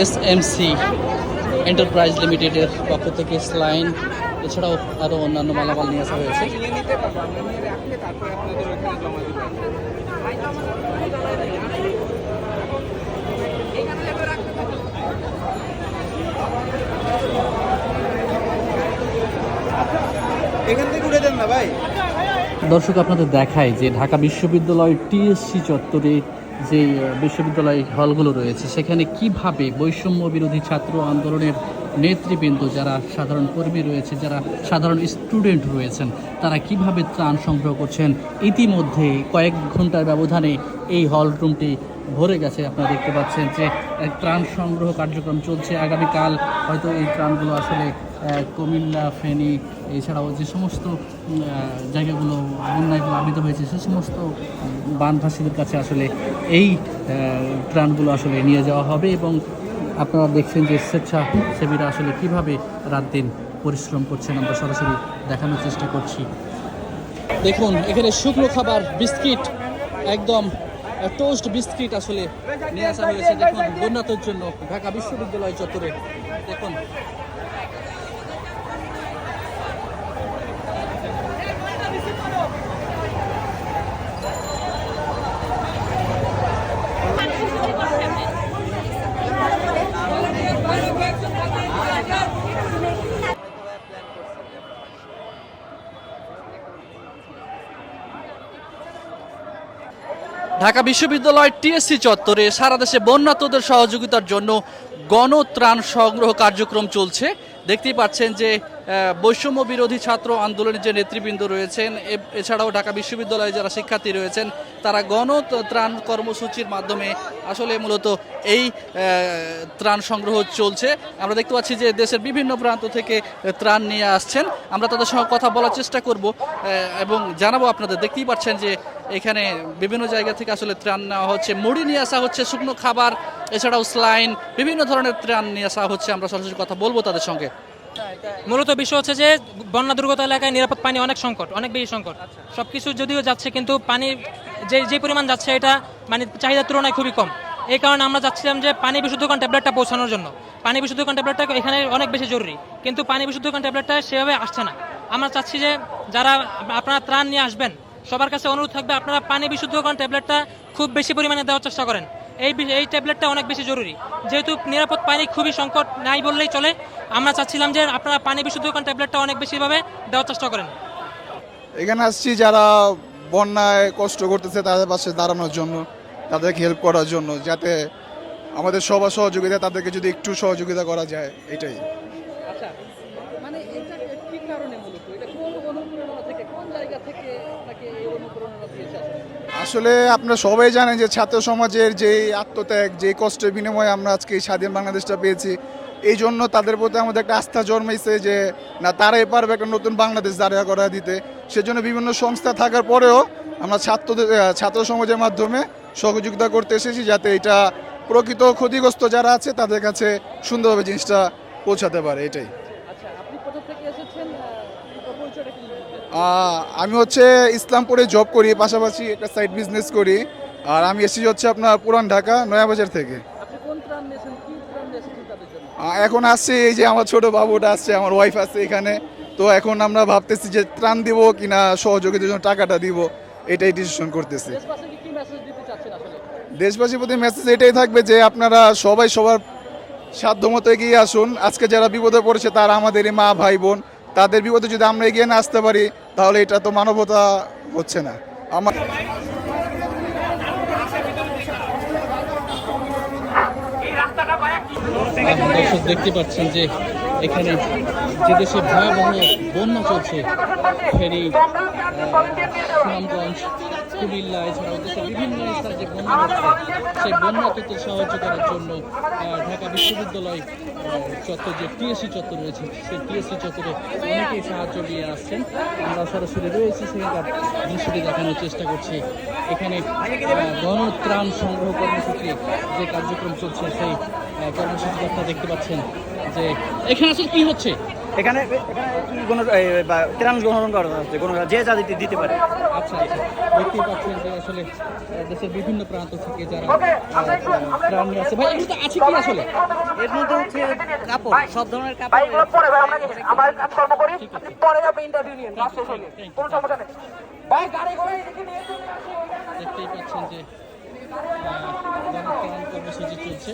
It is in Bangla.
এস এম সি এন্টারপ্রাইজ লিমিটেডের পক্ষ থেকে স্লাইন এছাড়াও আরও অন্যান্য মালামাল নিয়ে আসা হয়েছে। দর্শক আপনাদের দেখায় যে ঢাকা বিশ্ববিদ্যালয় টিএসসি চত্বরে যে বিশ্ববিদ্যালয় হলগুলো রয়েছে, সেখানে কীভাবে বৈষম্য বিরোধী ছাত্র আন্দোলনের নেতৃবৃন্দ যারা সাধারণ কর্মী রয়েছে, যারা সাধারণ স্টুডেন্ট রয়েছেন, তারা কীভাবে ত্রাণ সংগ্রহ করছেন? ইতিমধ্যে কয়েক ঘণ্টার ব্যবধানে এই হল রুমটি ভরে গেছে। আপনারা দেখতে পাচ্ছেন যে ত্রাণ সংগ্রহ কার্যক্রম চলছে। আগামীকাল হয়তো এই ত্রাণগুলো আসলে কুমিল্লা, ফেনী, এছাড়াও যে সমস্ত জায়গাগুলো বন্যায় প্লাবিত হয়েছে, সে সমস্ত বানভাসীদের কাছে আসলে এই ত্রাণগুলো আসলে নিয়ে যাওয়া হবে এবং আপনারা দেখছেন যে স্বেচ্ছাসেবীরা আসলে কীভাবে রাত দিন পরিশ্রম করছেন, আমরা সরাসরি দেখানোর চেষ্টা করছি। দেখুন, এখানে শুকনো খাবার, বিস্কিট, একদম টোস্ট বিস্কিট আসলে নিয়ে আসা হয়েছে। দেখুন বন্যাতের জন্য ঢাকা বিশ্ববিদ্যালয় চত্বরে। দেখুন ঢাকা বিশ্ববিদ্যালয় টিএসসি চত্বরে সারা দেশে বন্যাতদের সহযোগিতার জন্য গণত্রাণ সংগ্রহ কার্যক্রম চলছে। দেখতেই পাচ্ছেন যে বৈষম্য বিরোধী ছাত্র আন্দোলনের যে নেতৃবৃন্দ রয়েছেন এছাড়াও ঢাকা বিশ্ববিদ্যালয়ে যারা শিক্ষার্থী রয়েছেন, তারা গণত্রাণ কর্মসূচির মাধ্যমে আসলে মূলত এই ত্রাণ সংগ্রহ চলছে। আমরা দেখতে পাচ্ছি যে দেশের বিভিন্ন প্রান্ত থেকে ত্রাণ নিয়ে আসছেন। আমরা তাদের সঙ্গে কথা বলার চেষ্টা করব এবং জানাব আপনাদের। দেখতেই পাচ্ছেন যে, এখানে বিভিন্ন জায়গা থেকে আসলে ত্রাণ নেওয়া হচ্ছে। মুড়ি নিয়ে আসা হচ্ছে শুকনো খাবার এছাড়াও স্লাইন বিভিন্ন ধরনের ত্রাণ নিয়ে আসা হচ্ছে। আমরা সরাসরি কথা বলব তাদের সঙ্গে। মূলত বিষয় হচ্ছে যে বন্যা দুর্গত এলাকায় নিরাপদ পানি অনেক সংকট অনেক বেশি সংকট। সব কিছু যদিও যাচ্ছে কিন্তু পানি যে যে পরিমাণ যাচ্ছে এটা মানে চাহিদার তুলনায় খুবই কম। এই কারণে আমরা যাচ্ছিলাম যে পানি বিশুদ্ধকরণ ট্যাবলেটটা পৌঁছানোর জন্য। পানি বিশুদ্ধকরণ ট্যাবলেটটা এখানে অনেক বেশি জরুরি কিন্তু পানি বিশুদ্ধকরণ ট্যাবলেটটা সেভাবে আসছে না। আমরা চাচ্ছি যে যারা আপনারা ত্রাণ নিয়ে আসবেন সবার কাছে অনুরোধ থাকবে আপনারা পানি বিশুদ্ধকরণ ট্যাবলেটটা খুব বেশি পরিমাণে দেওয়ার চেষ্টা করেন। এই এই ট্যাবলেটটা অনেক বেশি জরুরি। যেহেতু নিরাপদ পানি খুবই সংকট নাই বললেই চলে আমরা চাচ্ছিলাম যে আপনারা পানি বিশুদ্ধকরণ ট্যাবলেটটা অনেক বেশিভাবে দেওয়ার চেষ্টা করেন। এখানে আসছি যারা বন্যায় কষ্ট করতেছে তাদের পাশে দাঁড়ানোর জন্য তাদেরকে হেল্প করার জন্য যাতে আমাদের সবার সহযোগিতা তাদেরকে যদি একটু সহযোগিতা করা যায় এটাই। আচ্ছা। মানে এটা কি কারণে মূলত? এটা কোন অনুপ্রেরণা থেকে কোন জায়গা থেকে আপনাকে এই অনুপ্রেরণা আসলে আপনারা সবাই জানেন যে ছাত্র সমাজের যেই আত্মত্যাগ যেই কষ্টের বিনিময়ে আমরা আজকে এই স্বাধীন বাংলাদেশটা পেয়েছি, এই জন্য তাদের প্রতি আমাদের একটা আস্থা জন্মেছে যে, না, তারাই পারবে একটা নতুন বাংলাদেশ দাঁড়িয়ে করা দিতে। সেজন্য বিভিন্ন সংস্থা থাকার পরেও আমরা ছাত্রদের ছাত্র সমাজের মাধ্যমে সহযোগিতা করতে এসেছি যাতে এটা প্রকৃত ক্ষতিগ্রস্ত যারা আছে তাদের কাছে সুন্দরভাবে জিনিসটা পৌঁছাতে পারে, এটাই আচ্ছা আপনি কোথা থেকে এসেছেন পরিচয়টা কি আহ, আমি হচ্ছে ইসলামপুরে জব করি পাশাপাশি একটা সাইড বিজনেস করি। আর আমি এসেছি হচ্ছে আপনার পুরান ঢাকা নয়াবাজার থেকে। এখন আসছে এই যে আমার ছোট বাবুটা আসছে আমার ওয়াইফ আছে এখানে। তো এখন আমরা ভাবতেছি যে ত্রাণ দিব কিনা সহযোগিতার জন্য টাকাটা দিব এটাই ডিসিশন করতেছি। দেশবাসীর প্রতি মেসেজ এটাই থাকবে যে আপনারা সবাই সবার সাধ্যমতো এগিয়ে আসুন। আজকে যারা বিপদে পড়েছে তারা আমাদেরই মা ভাই বোন তাদের বিপদে যদি আমরা এগিয়ে না আসতে পারি, তাহলে এটা তো মানবতা হচ্ছে না। আমার দর্শক দেখতে পাচ্ছেন যে এখানে যে দেশে ভয়াবহ বন্যা চলছে ফেরি সুনামগঞ্জ কুমিল্লা এছাড়াও দেশের বিভিন্ন স্থানে যে বন্যা হচ্ছে সেই বন্যাকে সাহায্য করার জন্য ঢাকা বিশ্ববিদ্যালয় চত্বর যে টিএসসি চত্বর রয়েছে সেই টিএসসি চত্বরে অনেকেই সাহায্য নিয়ে আসছেন। আমরা সরাসরি রয়েছি সেখানকার দৃশ্যটি দেখানোর চেষ্টা করছি। এখানে গণত্রাণ সংগ্রহ কর্মসূচি যে কার্যক্রম চলছে সেই আহ, কর্মসূচি আপনারা দেখতে পাচ্ছেন যে এখানে আসলে কী হচ্ছে? এখানে এখানে কোনো বা ত্রাণ গ্রহণ করা হচ্ছে কোনো যে যা দিতে দিতে পারে। আচ্ছা আচ্ছা। দেখতেই পাচ্ছেন যে আসলে দেশের বিভিন্ন প্রান্ত থেকে যারা ত্রাণ নিয়ে আসছে। ভাই এগুলো তো আছে কি আসলে? এর মধ্যে হচ্ছে কাপড় সব ধরনের কাপড় দেখতেই পাচ্ছেন যে কর্মসূচি চলছে।